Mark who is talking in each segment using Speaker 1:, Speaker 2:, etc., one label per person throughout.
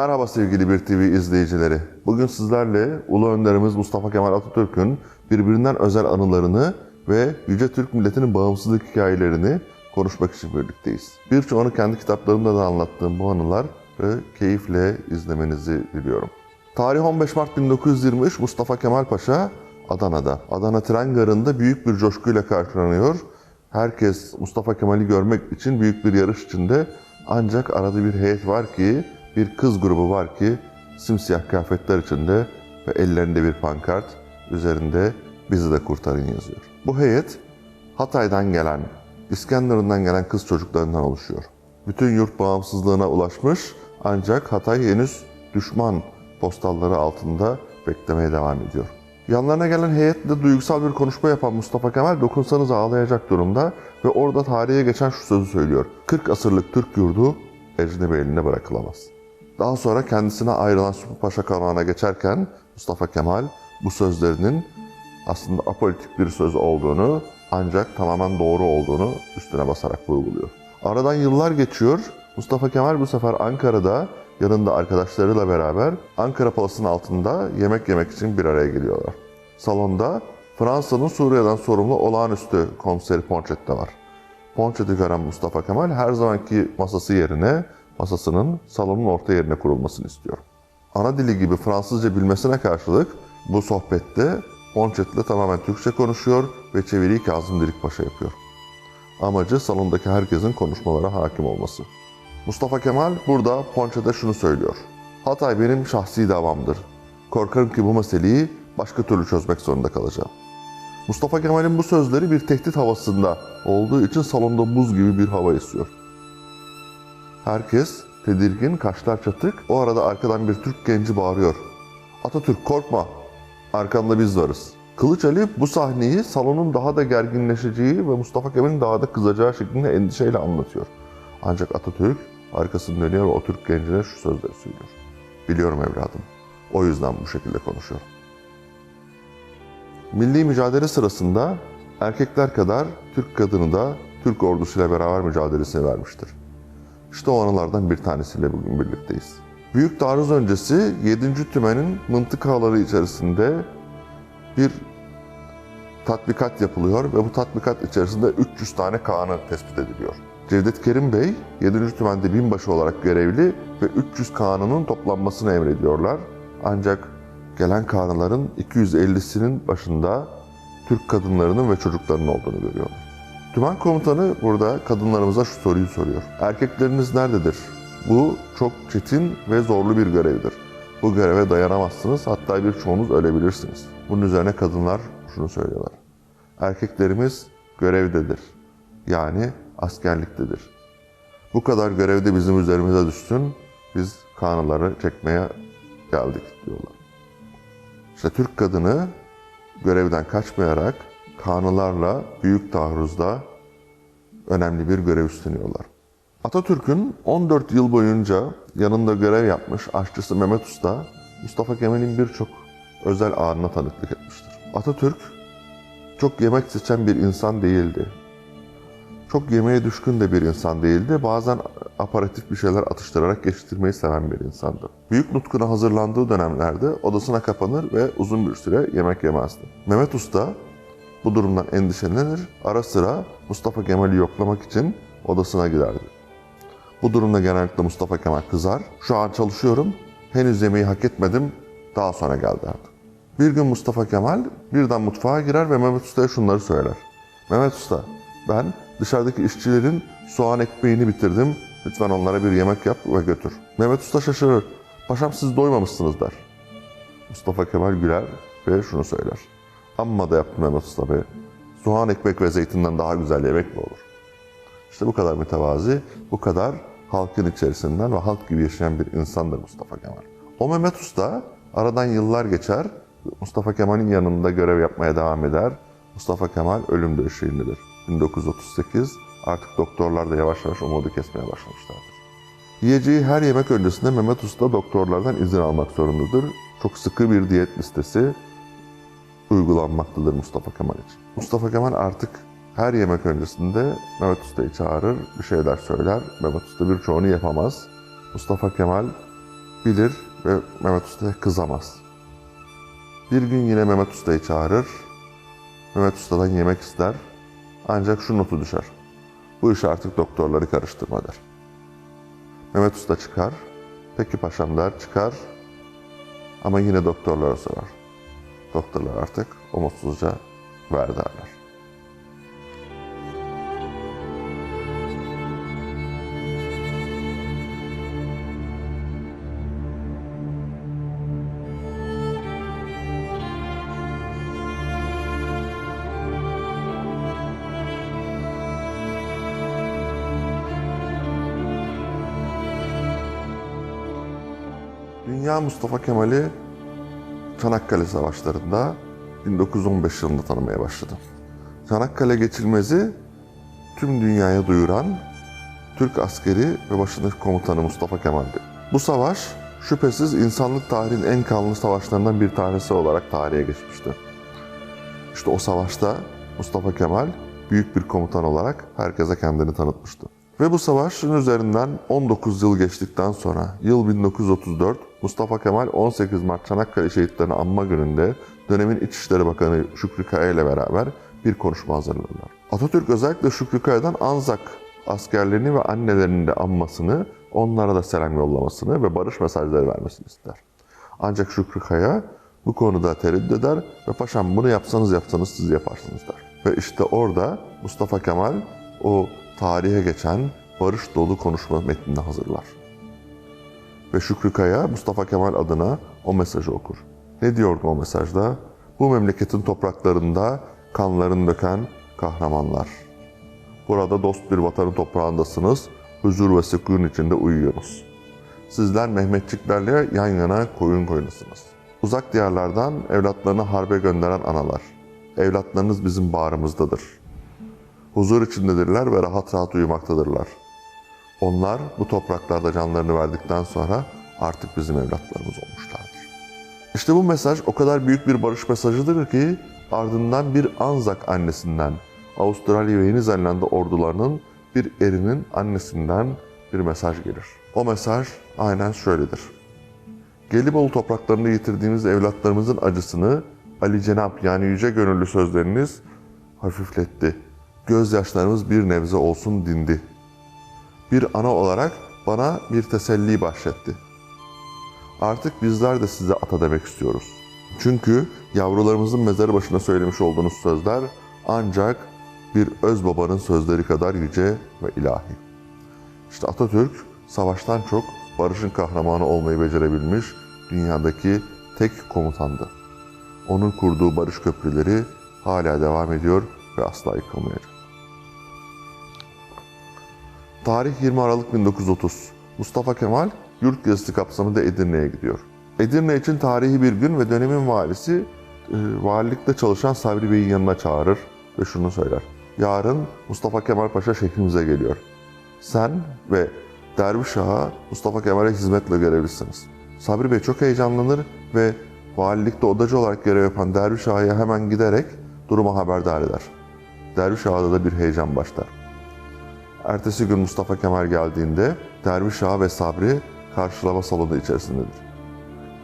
Speaker 1: Merhaba sevgili Bir TV izleyicileri. Bugün sizlerle Ulu Önderimiz Mustafa Kemal Atatürk'ün birbirinden özel anılarını ve Yüce Türk milletinin bağımsızlık hikayelerini konuşmak için birlikteyiz. Birçoğunu kendi kitaplarımda da anlattığım bu anıları keyifle izlemenizi diliyorum. Tarih 15 Mart 1923 Mustafa Kemal Paşa Adana'da. Adana tren garında büyük bir coşkuyla karşılanıyor. Herkes Mustafa Kemal'i görmek için büyük bir yarış içinde. Ancak arada bir heyet var ki, bir kız grubu var ki simsiyah kıyafetler içinde ve ellerinde bir pankart üzerinde bizi de kurtarın yazıyor. Bu heyet Hatay'dan gelen, İskenderun'dan gelen kız çocuklarından oluşuyor. Bütün yurt bağımsızlığına ulaşmış ancak Hatay henüz düşman postalları altında beklemeye devam ediyor. Yanlarına gelen heyetle duygusal bir konuşma yapan Mustafa Kemal dokunsanız ağlayacak durumda ve orada tarihe geçen şu sözü söylüyor. 40 asırlık Türk yurdu ecnebi eline bırakılamaz. Daha sonra kendisine ayrılan Süper Paşa kanalına geçerken Mustafa Kemal bu sözlerinin aslında apolitik bir söz olduğunu ancak tamamen doğru olduğunu üstüne basarak vurguluyor. Aradan yıllar geçiyor. Mustafa Kemal bu sefer Ankara'da yanında arkadaşlarıyla beraber Ankara Palası'nın altında yemek yemek için bir araya geliyorlar. Salonda Fransa'nın Suriye'den sorumlu olağanüstü komiseri Poncet de var. Poncet'i gören Mustafa Kemal her zamanki masası yerine masasının salonun orta yerine kurulmasını istiyor. Ana dili gibi Fransızca bilmesine karşılık bu sohbette Poncet'le tamamen Türkçe konuşuyor ve çeviriyi Kazım Dirik Paşa yapıyor. Amacı salondaki herkesin konuşmalara hakim olması. Mustafa Kemal burada Ponçet'e şunu söylüyor. Hatay benim şahsi davamdır. Korkarım ki bu meseleyi başka türlü çözmek zorunda kalacağım. Mustafa Kemal'in bu sözleri bir tehdit havasında olduğu için salonda buz gibi bir hava esiyor. Herkes tedirgin, kaşlar çatık. O arada arkadan bir Türk genci bağırıyor. Atatürk korkma, arkanda biz varız. Kılıç Ali bu sahneyi salonun daha da gerginleşeceği ve Mustafa Kemal'in daha da kızacağı şeklinde endişeyle anlatıyor. Ancak Atatürk arkasını dönüyor ve o Türk gencine şu sözleri söylüyor. Biliyorum evladım. O yüzden bu şekilde konuşuyorum. Milli mücadele sırasında erkekler kadar Türk kadını da Türk ordusuyla beraber mücadelesini vermiştir. İşte o anılardan bir tanesiyle bugün birlikteyiz. Büyük taarruz öncesi 7. tümenin mıntıkaları içerisinde bir tatbikat yapılıyor ve bu tatbikat içerisinde 300 tane Kaan'ı tespit ediliyor. Cevdet Kerim Bey 7. Tümen'de binbaşı olarak görevli ve 300 Kaan'ının toplanmasını emrediyorlar. Ancak gelen Kaan'ların 250'sinin başında Türk kadınlarının ve çocuklarının olduğunu görüyorlar. Tümen komutanı burada kadınlarımıza şu soruyu soruyor. Erkekleriniz nerededir? Bu çok çetin ve zorlu bir görevdir. Bu göreve dayanamazsınız, hatta birçoğunuz ölebilirsiniz. Bunun üzerine kadınlar şunu söylüyorlar. Erkeklerimiz görevdedir. Yani askerliktedir. Bu kadar görevde bizim üzerimize düşsün, biz kanıları çekmeye geldik diyorlar. İşte Türk kadını görevden kaçmayarak kanılarla büyük taarruzda önemli bir görev üstleniyorlar. Atatürk'ün 14 yıl boyunca yanında görev yapmış aşçısı Mehmet Usta, Mustafa Kemal'in birçok özel anına tanıklık etmiştir. Atatürk çok yemek seçen bir insan değildi. Çok yemeğe düşkün de bir insan değildi. Bazen aparatif bir şeyler atıştırarak geçiştirmeyi seven bir insandı. Büyük nutkuna hazırlandığı dönemlerde odasına kapanır ve uzun bir süre yemek yemezdi. Mehmet Usta bu durumdan endişelenir, ara sıra Mustafa Kemal'i yoklamak için odasına giderdi. Bu durumda genellikle Mustafa Kemal kızar. Şu an çalışıyorum, henüz yemeği hak etmedim, daha sonra gel derdi. Bir gün Mustafa Kemal birden mutfağa girer ve Mehmet Usta'ya şunları söyler. Mehmet Usta, ben dışarıdaki işçilerin soğan ekmeğini bitirdim. Lütfen onlara bir yemek yap ve götür. Mehmet Usta şaşırır. Paşam siz doymamışsınız der. Mustafa Kemal güler ve şunu söyler. Amma da yaptım Mehmet Usta be. Soğan ekmek ve zeytinden daha güzel yemek mi olur? İşte bu kadar mütevazi, bu kadar halkın içerisinden ve halk gibi yaşayan bir insandır Mustafa Kemal. O Mehmet Usta aradan yıllar geçer, Mustafa Kemal'in yanında görev yapmaya devam eder. Mustafa Kemal ölüm döşeğindedir. 1938 artık doktorlar da yavaş yavaş umudu kesmeye başlamışlardır. Yiyeceği her yemek öncesinde Mehmet Usta doktorlardan izin almak zorundadır. Çok sıkı bir diyet listesi uygulanmaktadır Mustafa Kemal için. Mustafa Kemal artık her yemek öncesinde Mehmet Usta'yı çağırır, bir şeyler söyler. Mehmet Usta birçoğunu yapamaz. Mustafa Kemal bilir ve Mehmet Usta'ya kızamaz. Bir gün yine Mehmet Usta'yı çağırır. Mehmet Usta'dan yemek ister. Ancak şu notu düşer. Bu işi artık doktorları karıştırma der. Mehmet Usta çıkar. Peki paşam der çıkar. Ama yine doktorlara sorar. Doktorlar artık umutsuzca ver derler. Dünya Mustafa Kemal'i Çanakkale Savaşları'nda 1915 yılında tanımaya başladı. Çanakkale geçilmezi tüm dünyaya duyuran Türk askeri ve başındaki komutanı Mustafa Kemal'di. Bu savaş şüphesiz insanlık tarihinin en kanlı savaşlarından bir tanesi olarak tarihe geçmişti. İşte o savaşta Mustafa Kemal büyük bir komutan olarak herkese kendini tanıtmıştı. Ve bu savaşın üzerinden 19 yıl geçtikten sonra yıl 1934 Mustafa Kemal 18 Mart Çanakkale Şehitlerini Anma Günü'nde dönemin İçişleri Bakanı Şükrü Kaya ile beraber bir konuşma hazırladılar. Atatürk özellikle Şükrü Kaya'dan Anzak askerlerini ve annelerini de anmasını, onlara da selam yollamasını ve barış mesajları vermesini ister. Ancak Şükrü Kaya bu konuda tereddüt eder ve paşam bunu yapsanız yapsanız siz yaparsınız der. Ve işte orada Mustafa Kemal o tarihe geçen barış dolu konuşma metnini hazırlar. Ve Şükrü Kaya Mustafa Kemal adına o mesajı okur. Ne diyordu o mesajda? Bu memleketin topraklarında kanlarını döken kahramanlar. Burada dost bir vatanın toprağındasınız, huzur ve sükun içinde uyuyorsunuz. Sizler Mehmetçiklerle yan yana koyun koyunusunuz. Uzak diyarlardan evlatlarını harbe gönderen analar. Evlatlarınız bizim bağrımızdadır. Huzur içindedirler ve rahat rahat uyumaktadırlar. Onlar bu topraklarda canlarını verdikten sonra artık bizim evlatlarımız olmuşlardır. İşte bu mesaj o kadar büyük bir barış mesajıdır ki ardından bir Anzak annesinden, Avustralya ve Yeni Zelanda ordularının bir erinin annesinden bir mesaj gelir. O mesaj aynen şöyledir. Gelibolu topraklarında yitirdiğimiz evlatlarımızın acısını Ali Cenap yani yüce gönüllü sözleriniz hafifletti. Gözyaşlarımız bir nebze olsun dindi. Bir ana olarak bana bir teselli bahşetti. Artık bizler de size ata demek istiyoruz. Çünkü yavrularımızın mezarı başına söylemiş olduğunuz sözler ancak bir öz babanın sözleri kadar yüce ve ilahi. İşte Atatürk savaştan çok barışın kahramanı olmayı becerebilmiş dünyadaki tek komutandı. Onun kurduğu barış köprüleri hala devam ediyor ve asla yıkılmayacak. Tarih 20 Aralık 1930. Mustafa Kemal yurt gezisi kapsamında Edirne'ye gidiyor. Edirne için tarihi bir gün ve dönemin valisi e, valilikte çalışan Sabri Bey'in yanına çağırır ve şunu söyler. Yarın Mustafa Kemal Paşa şehrimize geliyor. Sen ve Derviş Ağa Mustafa Kemal'e hizmetle görevlisiniz. Sabri Bey çok heyecanlanır ve valilikte odacı olarak görev yapan Derviş Ağa'ya hemen giderek duruma haberdar eder. Derviş Ağa'da da bir heyecan başlar. Ertesi gün Mustafa Kemal geldiğinde Derviş Ağa ve Sabri karşılama salonu içerisindedir.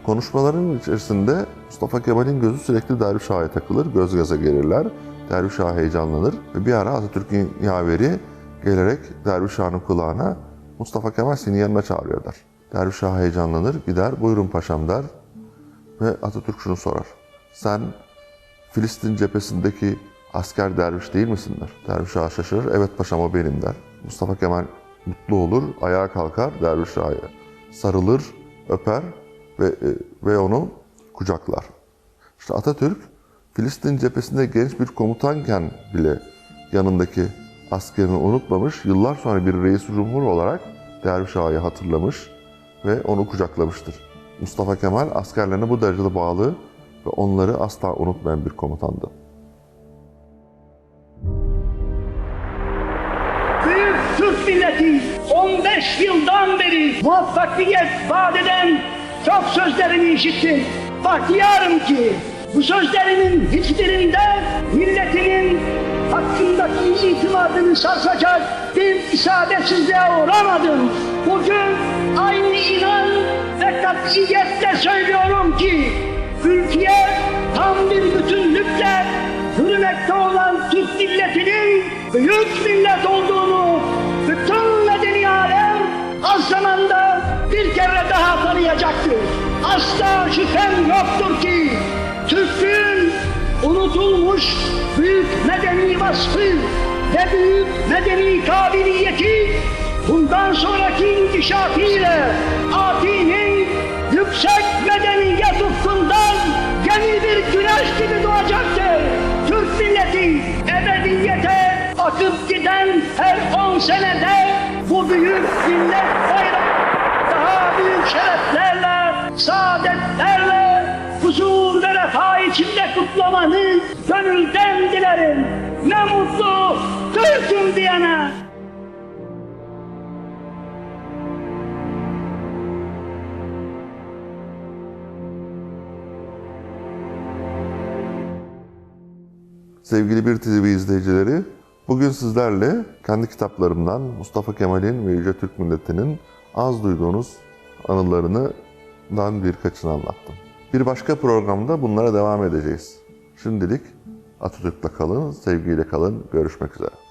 Speaker 1: Konuşmaların içerisinde Mustafa Kemal'in gözü sürekli Derviş Ağa'ya takılır, göz göze gelirler. Derviş Ağa heyecanlanır ve bir ara Atatürk'ün yaveri gelerek Derviş Ağa'nın kulağına Mustafa Kemal seni yanına çağırıyor der. Derviş Ağa heyecanlanır, gider buyurun paşam der ve Atatürk şunu sorar. Sen Filistin cephesindeki asker derviş değil misin der. Derviş ağa şaşırır. Evet paşam o benim der. Mustafa Kemal mutlu olur. Ayağa kalkar derviş ağaya. Sarılır, öper ve, e, ve onu kucaklar. İşte Atatürk Filistin cephesinde genç bir komutanken bile yanındaki askerini unutmamış. Yıllar sonra bir reis cumhur olarak derviş ağayı hatırlamış ve onu kucaklamıştır. Mustafa Kemal askerlerine bu derecede bağlı ve onları asla unutmayan bir komutandı.
Speaker 2: 15 yıldan beri muvaffakiyet vaat eden çok sözlerini işittim. Bahtiyarım ki bu sözlerimin hiçbirinde milletinin hakkındaki itimadını sarsacak bir isabetsizliğe uğramadım. Bugün aynı inan ve katiyetle söylüyorum ki ülkeye tam bir bütünlükle yürümekte olan Türk milletinin büyük millet olduğunu zamanda bir kere daha tanıyacaktır. Asla şüphem yoktur ki Türklüğün unutulmuş büyük medeni vasfı ve büyük medeni kabiliyeti bundan sonraki inkişafıyla Ati'nin yüksek medeniyet ufkundan yeni bir güneş gibi doğacaktır. Türk milleti ebediyete akıp giden her on senede bu büyük millet bayrağı daha büyük şereflerle, saadetlerle, huzur ve refah içinde kutlamanı gönülden dilerim. Ne mutlu Türk'üm diyene.
Speaker 1: Sevgili Bir TV izleyicileri, bugün sizlerle kendi kitaplarımdan Mustafa Kemal'in ve Yüce Türk Milleti'nin az duyduğunuz anılarından birkaçını anlattım. Bir başka programda bunlara devam edeceğiz. Şimdilik Atatürk'le kalın, sevgiyle kalın, görüşmek üzere.